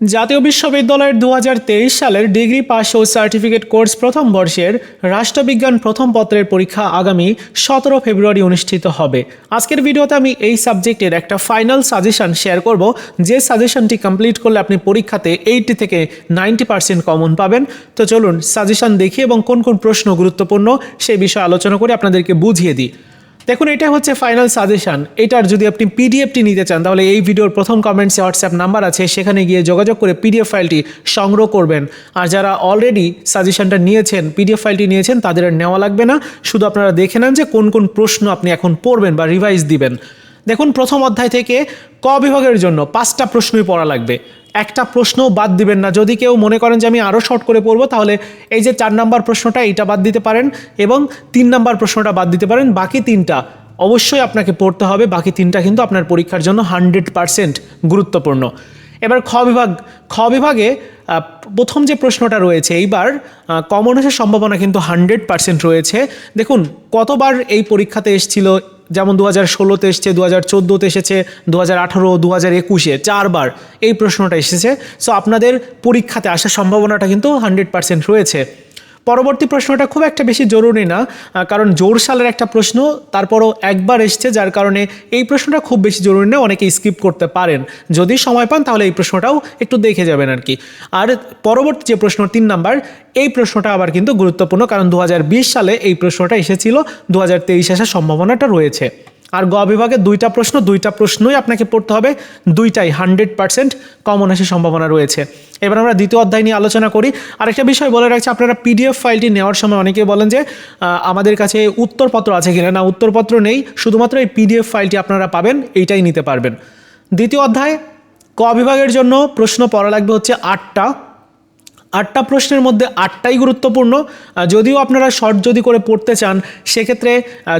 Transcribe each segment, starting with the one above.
জাতীয় বিশ্ববিদ্যালয়ের দু হাজার তেইশ সালের ডিগ্রি পাস ও সার্টিফিকেট কোর্স প্রথম বর্ষের রাষ্ট্রবিজ্ঞান প্রথম পত্রের পরীক্ষা আগামী সতেরো ফেব্রুয়ারি অনুষ্ঠিত হবে। আজকের ভিডিওতে আমি এই সাবজেক্টের একটা ফাইনাল সাজেশন শেয়ার করব। যে সাজেশনটি কমপ্লিট করলে আপনি পরীক্ষাতে এইটি থেকে নাইনটি পার্সেন্ট কমন পাবেন। তো চলুন সাজেশন দেখি এবং কোন কোন প্রশ্ন গুরুত্বপূর্ণ সেই বিষয়ে আলোচনা করে আপনাদেরকে বুঝিয়ে দিই। দেখুন, এটা হচ্ছে ফাইনাল সাজেশন এটার যদি আপনি পিডিএফটি নিতে চান, তাহলে এই ভিডিওর প্রথম কমেন্টসে হোয়াটসঅ্যাপ নাম্বার আছে, সেখানে গিয়ে যোগাযোগ করে পিডিএফ ফাইলটি সংগ্রহ করবেন। আর যারা অলরেডি সাজেশনটা নিয়েছেন পিডিএফ ফাইলটি নিয়েছেন, তাদের নেওয়া লাগবে না। শুধু আপনারা দেখে নেন যে কোন কোন প্রশ্ন আপনি এখন পড়বেন বা রিভাইজ দিবেন। দেখুন, প্রথম অধ্যায় থেকে ক বিভাগের জন্য পাঁচটা প্রশ্নই পড়া লাগবে। একটা প্রশ্ন বাদ দিবেন না। যদি কেউ মনে করেন যে আমি আরও শর্ট করে পড়ব, তাহলে এই যে চার নাম্বার প্রশ্নটা এইটা বাদ দিতে পারেন এবং তিন নাম্বার প্রশ্নটা বাদ দিতে পারেন। বাকি তিনটা অবশ্যই আপনাকে পড়তে হবে। বাকি তিনটা কিন্তু আপনার পরীক্ষার জন্য হান্ড্রেড পারসেন্ট গুরুত্বপূর্ণ। এবার খ বিভাগ, খ বিভাগে প্রথম যে প্রশ্নটা রয়েছে এইবার কমন আসার সম্ভাবনা কিন্তু হান্ড্রেড পার্সেন্ট রয়েছে। দেখুন, কতবার এই পরীক্ষাতে এসেছিল? যেমন দু হাজার ষোলোতে এসছে দু হাজার চোদ্দোতে এসেছে দু হাজার আঠারো দু হাজার একুশে চারবার এই প্রশ্নটা এসেছে। সো আপনাদের পরীক্ষাতে আসার সম্ভাবনাটা কিন্তু হান্ড্রেড পার্সেন্ট রয়েছে। পরবর্তী প্রশ্নটা খুব একটা বেশি জরুরি না কারণ জোর সালের একটা প্রশ্ন, তারপরও একবার এসছে, যার কারণে এই প্রশ্নটা খুব বেশি জরুরি না, অনেকে স্কিপ করতে পারেন। যদি সময় পান, তাহলে এই প্রশ্নটাও একটু দেখে যাবেন আর কি। আর পরবর্তী যে প্রশ্ন, তিন নাম্বার, এই প্রশ্নটা আবার কিন্তু গুরুত্বপূর্ণ, কারণ দু হাজার বিশ সালে এই প্রশ্নটা এসেছিল দু হাজার তেইশে আসার সম্ভাবনাটা রয়েছে। আর গ বিভাগে দুইটা প্রশ্ন, দুইটা প্রশ্নই আপনাকে পড়তে হবে, দুইটাই হান্ড্রেড পার্সেন্ট কমন আসার সম্ভাবনা রয়েছে। এবার আমরা দ্বিতীয় অধ্যায় নিয়ে আলোচনা করি। আরেকটা বিষয় বলে রাখছি, আপনারা পিডিএফ ফাইলটি নেওয়ার সময় অনেকে বলেন যে আমাদের কাছে উত্তরপত্র আছে কিনা? না, উত্তরপত্র নেই, শুধুমাত্র এই পিডিএফ ফাইলটি আপনারা পাবেন, এইটাই নিতে পারবেন। দ্বিতীয় অধ্যায়, ক বিভাগের জন্য প্রশ্ন পড়া লাগবে হচ্ছে আটটা। আটটা প্রশ্নের মধ্যে আটটাই গুরুত্বপূর্ণ। যদিও আপনারা শর্ট যদি করে পড়তে চান, সেক্ষেত্রে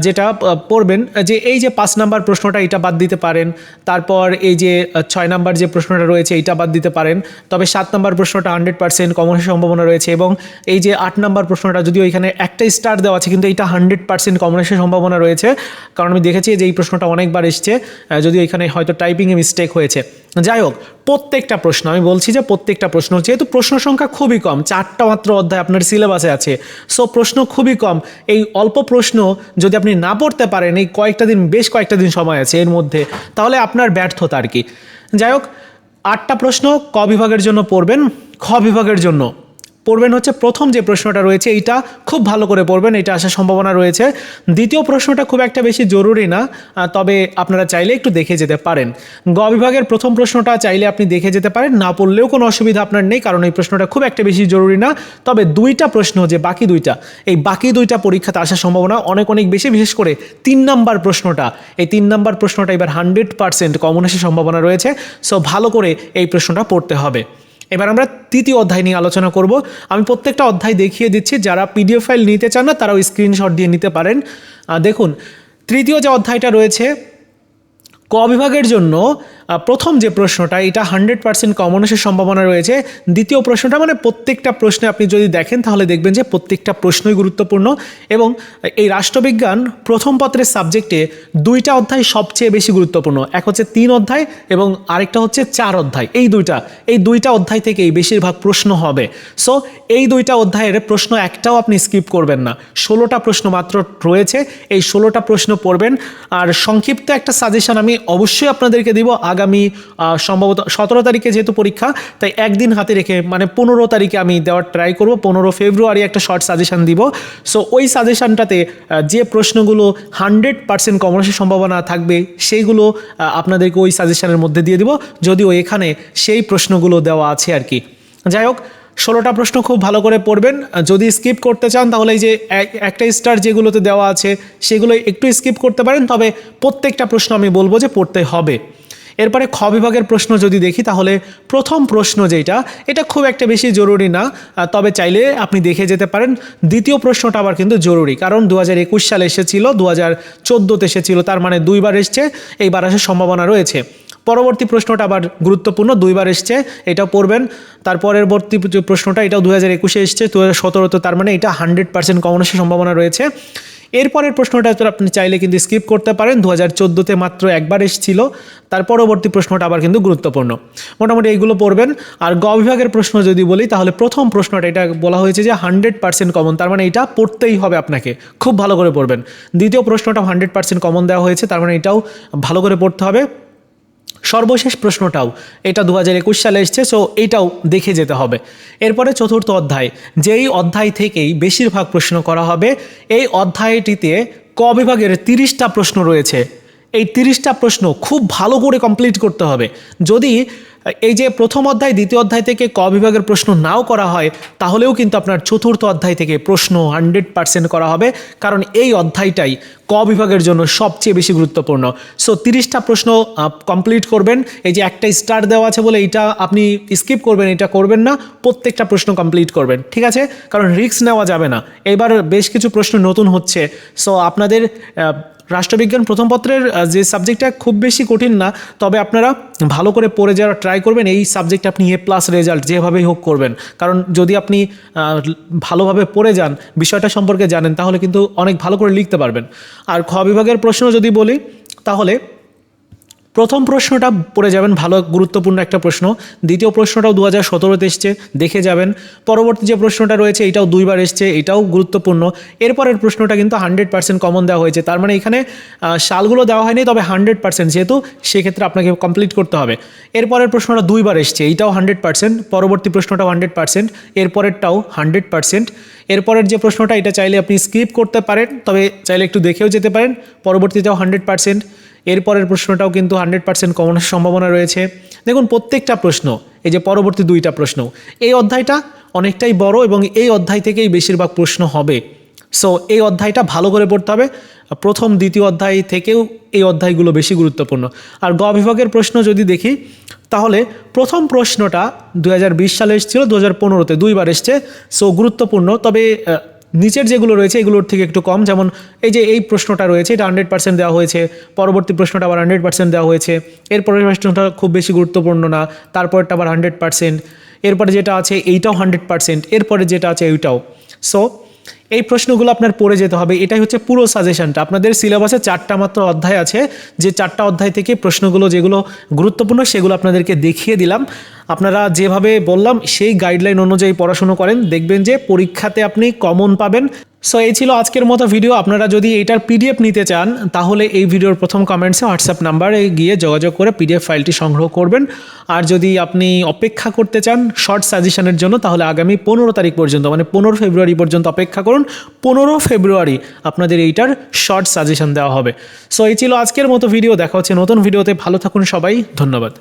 যেটা পড়বেন যে এই যে পাঁচ নাম্বার প্রশ্নটা এটা বাদ দিতে পারেন, তারপর এই যে ছয় নাম্বার যে প্রশ্নটা রয়েছে এইটা বাদ দিতে পারেন। তবে সাত নাম্বার প্রশ্নটা হান্ড্রেড পার্সেন্ট কমনের সম্ভাবনা রয়েছে এবং এই যে আট নাম্বার প্রশ্নটা যদিও এখানে একটা স্টার দেওয়া আছে, কিন্তু এইটা হান্ড্রেড পার্সেন্ট কমনের সম্ভাবনা রয়েছে। কারণ আমি দেখেছি যে এই প্রশ্নটা অনেকবার এসছে যদিও এখানে হয়তো টাইপিংয়ে মিস্টেক হয়েছে। যাই হোক, প্রত্যেকটা প্রশ্ন, আমি বলছি যে প্রত্যেকটা প্রশ্ন হচ্ছে যেহেতু প্রশ্ন সংখ্যা খুবই কম, চারটা মাত্র অধ্যায় আপনার সিলেবাসে আছে সো প্রশ্ন খুবই কম। এই অল্প প্রশ্ন যদি আপনি না পড়তে পারেন, এই কয়েকটা দিন, বেশ কয়েকটা দিন সময় আছে এর মধ্যে, তাহলে আপনার ব্যর্থতা আর কি। যাই হোক, আটটা প্রশ্ন ক বিভাগের জন্য পড়বেন, খ বিভাগের জন্য পড়বেন হচ্ছে প্রথম যে প্রশ্নটা রয়েছে, এইটা খুব ভালো করে পড়বেন, এটা আসার সম্ভাবনা রয়েছে। দ্বিতীয় প্রশ্নটা খুব একটা বেশি জরুরি না তবে আপনারা চাইলে একটু দেখে যেতে পারেন। গ বিভাগের প্রথম প্রশ্নটা চাইলে আপনি দেখে যেতে পারেন, না পড়লেও কোনো অসুবিধা আপনার নেই, কারণ এই প্রশ্নটা খুব একটা বেশি জরুরি না। তবে দুইটা প্রশ্ন যে বাকি দুইটা, এই বাকি দুইটা পরীক্ষাতে আসার সম্ভাবনা অনেক অনেক বেশি, বিশেষ করে তিন নাম্বার প্রশ্নটা। এই তিন নাম্বার প্রশ্নটা এবার হান্ড্রেড পার্সেন্ট কমন আসার সম্ভাবনা রয়েছে। সো ভালো করে এই প্রশ্নটা পড়তে হবে। এবার আমরা তৃতীয় অধ্যায় নিয়ে আলোচনা করব। আমি প্রত্যেকটা অধ্যায় দেখিয়ে দিচ্ছি, যারা পিডিএফ ফাইল নিতে চান না, তারাও স্ক্রিনশট দিয়ে নিতে পারেন। দেখুন, তৃতীয় যে অধ্যায়টা রয়েছে, ক বিভাগের জন্য প্রথম যে প্রশ্নটা, এটা হান্ড্রেড পার্সেন্ট কমন আসার সম্ভাবনা রয়েছে। দ্বিতীয় প্রশ্নটা মানে প্রত্যেকটা প্রশ্নে আপনি যদি দেখেন, তাহলে দেখবেন যে প্রত্যেকটা প্রশ্নই গুরুত্বপূর্ণ এবং এই রাষ্ট্রবিজ্ঞান প্রথম পত্রের সাবজেক্টে দুইটা অধ্যায় সবচেয়ে বেশি গুরুত্বপূর্ণ। এক হচ্ছে তিন অধ্যায় এবং আরেকটা হচ্ছে চার অধ্যায়। এই দুইটা এই দুইটা অধ্যায় থেকেই বেশিরভাগ প্রশ্ন হবে। সো এই দুইটা অধ্যায়ের প্রশ্ন একটাও আপনি স্কিপ করবেন না। ষোলোটা প্রশ্ন মাত্র রয়েছে, এই ষোলোটা প্রশ্ন পড়বেন। আর সংক্ষিপ্ত একটা সাজেশন আমি অবশ্যই আপনাদেরকে দিব। আগামী আহ, সম্ভবত সতেরো তারিখে যেহেতু পরীক্ষা তাই একদিন হাতে রেখে মানে পনেরো তারিখে আমি দেওয়ার ট্রাই করব। পনেরো ফেব্রুয়ারি একটা শর্ট সাজেশান দিব। সো ওই সাজেশনটাতে যে প্রশ্নগুলো হান্ড্রেড পার্সেন্ট কমার্সের সম্ভাবনা থাকবে সেইগুলো আপনাদেরকে ওই সাজেশানের মধ্যে দিয়ে দিব। যদিও এখানে সেই প্রশ্নগুলো দেওয়া আছে আর কি। যাই হোক ষোলোটা প্রশ্ন খুব ভালো করে পড়বেন। যদি স্কিপ করতে চান তাহলে এই যে একটা স্টার যেগুলোতে দেওয়া আছে সেগুলো একটু স্কিপ করতে পারেন। তবে প্রত্যেকটা প্রশ্ন আমি বলব যে পড়তে হবে। এরপরে খ বিভাগের প্রশ্ন যদি দেখি, তাহলে প্রথম প্রশ্ন যেটা, এটা খুব একটা বেশি জরুরি না তবে চাইলে আপনি দেখে যেতে পারেন। দ্বিতীয় প্রশ্নটা আবার কিন্তু জরুরি, কারণ দু হাজার একুশ সালে এসেছিল দু হাজার চোদ্দোতে এসেছিল, তার মানে দুইবার এসছে, এইবার আসার সম্ভাবনা রয়েছে। পরবর্তী প্রশ্নটা আবার গুরুত্বপূর্ণ, দুইবার এসছে, এটাও পড়বেন। তারপরের বর্তী প্রশ্নটা, এটাও দু হাজার একুশে এসছে দু হাজার সতেরোতে তার মানে এটা হান্ড্রেড পার্সেন্ট কমন আসার সম্ভাবনা রয়েছে। এরপরের প্রশ্নটা তো আপনি চাইলে কিন্তু স্কিপ করতে পারেন দু হাজার চোদ্দোতে মাত্র একবার এসেছিল, তার পরবর্তী প্রশ্নটা আবার কিন্তু গুরুত্বপূর্ণ। মোটামুটি এইগুলো পড়বেন, আর গ বিভাগের প্রশ্ন যদি বলি, তাহলে প্রথম প্রশ্নটা এটা বলা হয়েছে যে হান্ড্রেড পার্সেন্ট কমন তার মানে এটা পড়তেই হবে আপনাকে, খুব ভালো করে পড়বেন। দ্বিতীয় প্রশ্নটা হান্ড্রেড পার্সেন্ট কমন দেওয়া হয়েছে, তার মানে এটাও ভালো করে পড়তে হবে। সর্বশেষ প্রশ্নটাও, এটা দু হাজার একুশ সালে এসছে সো এটাও দেখে যেতে হবে। এরপরে চতুর্থ অধ্যায়, যেই অধ্যায় থেকেই বেশিরভাগ প্রশ্ন করা হবে, এই অধ্যায়টিতে ক বিভাগের তিরিশটা প্রশ্ন রয়েছে। এই তিরিশটা প্রশ্ন খুব ভালো করে কমপ্লিট করতে হবে। যদি এই যে প্রথম অধ্যায়, দ্বিতীয় অধ্যায় থেকে ক বিভাগের প্রশ্ন নাও করা হয়, তাহলেও কিন্তু আপনার চতুর্থ অধ্যায় থেকে প্রশ্ন হান্ড্রেড পার্সেন্ট করা হবে, কারণ এই অধ্যায়টাই ক বিভাগের জন্য সবচেয়ে বেশি গুরুত্বপূর্ণ। সো তিরিশটা প্রশ্ন কমপ্লিট করবেন, এই যে একটা স্টার দেওয়া আছে বলে এটা আপনি স্কিপ করবেন, এটা করবেন না, প্রত্যেকটা প্রশ্ন কমপ্লিট করবেন, ঠিক আছে? কারণ রিস্ক নেওয়া যাবে না। এবার বেশ কিছু প্রশ্ন নতুন হচ্ছে। সো আপনাদের রাষ্ট্রবিজ্ঞান প্রথম পত্রের যে সাবজেক্টটা খুব বেশি কঠিন না, তবে আপনারা ভালো করে পড়ে যাওয়ার ট্রাই করবেন, এই সাবজেক্টে আপনি এ প্লাস রেজাল্ট যেভাবেই হোক করবেন। কারণ যদি আপনি ভালোভাবে পড়ে যান, বিষয়টা সম্পর্কে জানেন, তাহলে কিন্তু অনেক ভালো করে লিখতে পারবেন। আর খ বিভাগের প্রশ্ন যদি বলি, তাহলে প্রথম প্রশ্নটা পড়ে যাবেন, ভালো, গুরুত্বপূর্ণ একটা প্রশ্ন। দ্বিতীয় প্রশ্নটাও দু হাজার সতেরোতে এসছে, দেখে যাবেন। পরবর্তী যে প্রশ্নটা রয়েছে, এটাও দুইবার এসছে, এটাও গুরুত্বপূর্ণ। এরপরের প্রশ্নটা কিন্তু হান্ড্রেড পার্সেন্ট কমন দেওয়া হয়েছে। তার মানে এখানে সালগুলো দেওয়া হয়নি, তবে হান্ড্রেড পার্সেন্ট, যেহেতু সেক্ষেত্রে আপনাকে কমপ্লিট করতে হবে। এরপরের প্রশ্নটা দুইবার এসছে এইটাও হান্ড্রেড পার্সেন্ট, পরবর্তী প্রশ্নটাও হান্ড্রেড পার্সেন্ট, এরপরেরটাও হান্ড্রেড পার্সেন্ট। এরপরের যে প্রশ্নটা, এটা চাইলে আপনি স্কিপ করতে পারেন, তবে চাইলে একটু দেখেও যেতে পারেন পরবর্তীতেও হান্ড্রেড পার্সেন্ট। এরপরের প্রশ্নটাও কিন্তু হান্ড্রেড পার্সেন্ট কমনের সম্ভাবনা রয়েছে। দেখুন, প্রত্যেকটা প্রশ্ন, এই যে পরবর্তী দুইটা প্রশ্ন, এই অধ্যায়টা অনেকটাই বড় এবং এই অধ্যায় থেকেই বেশিরভাগ প্রশ্ন হবে। সো এই অধ্যায়টা ভালো করে পড়তে হবে। প্রথম, দ্বিতীয় অধ্যায় থেকেও এই অধ্যায়গুলো বেশি গুরুত্বপূর্ণ। আর গ বিভাগের প্রশ্ন যদি দেখি, তাহলে প্রথম প্রশ্নটা দু হাজার বিশ সালে এসেছিল দু হাজার পনেরোতে দুইবার এসছে। সো গুরুত্বপূর্ণ, তবে নিচের যেগুলো রয়েছে, এগুলোর থেকে একটু কম। যেমন এই যে এই প্রশ্নটা রয়েছে, এটা হান্ড্রেড পার্সেন্ট দেওয়া হয়েছে। পরবর্তী প্রশ্নটা আবার হান্ড্রেড পার্সেন্ট দেওয়া হয়েছে। এরপরের প্রশ্নটা খুব বেশি গুরুত্বপূর্ণ না তারপরটা আবার হান্ড্রেড পার্সেন্ট এরপরে যেটা আছে, এইটাও হান্ড্রেড পার্সেন্ট এরপরে যেটা আছে, এইটাও। সো এই প্রশ্নগুলো আপনার পড়ে যেতে হবে। এটাই হচ্ছে পুরো সাজেশনটা আপনাদের সিলেবাসে চারটা মাত্র অধ্যায় আছে। যে চারটা অধ্যায় থেকে প্রশ্নগুলো যেগুলো গুরুত্বপূর্ণ, সেগুলো আপনাদেরকে দেখিয়ে দিলাম। আপনারা যেভাবে বললাম, সেই গাইডলাইন অনুযায়ী পড়াশুনো করেন, দেখবেন যে পরীক্ষাতে আপনি কমন পাবেন। সো এই ছিল আজকের মতো ভিডিও আপনারা যদি এইটার পিডিএফ নিতে চান, তাহলে এই ভিডিওর প্রথম কমেন্টসে হোয়াটসঅ্যাপ নাম্বারে গিয়ে যোগাযোগ করে পিডিএফ ফাইলটি সংগ্রহ করবেন। আর যদি আপনি অপেক্ষা করতে চান শর্ট সাজেশনের জন্য, তাহলে আগামী পনেরো তারিখ পর্যন্ত মানে পনেরো ফেব্রুয়ারি পর্যন্ত অপেক্ষা করুন। পনেরো ফেব্রুয়ারি আপনাদের এইটার শর্ট সাজেশন দেওয়া হবে। সো এই ছিল আজকের মতো ভিডিও দেখা হচ্ছে নতুন ভিডিওতে ভালো থাকুন সবাই। ধন্যবাদ।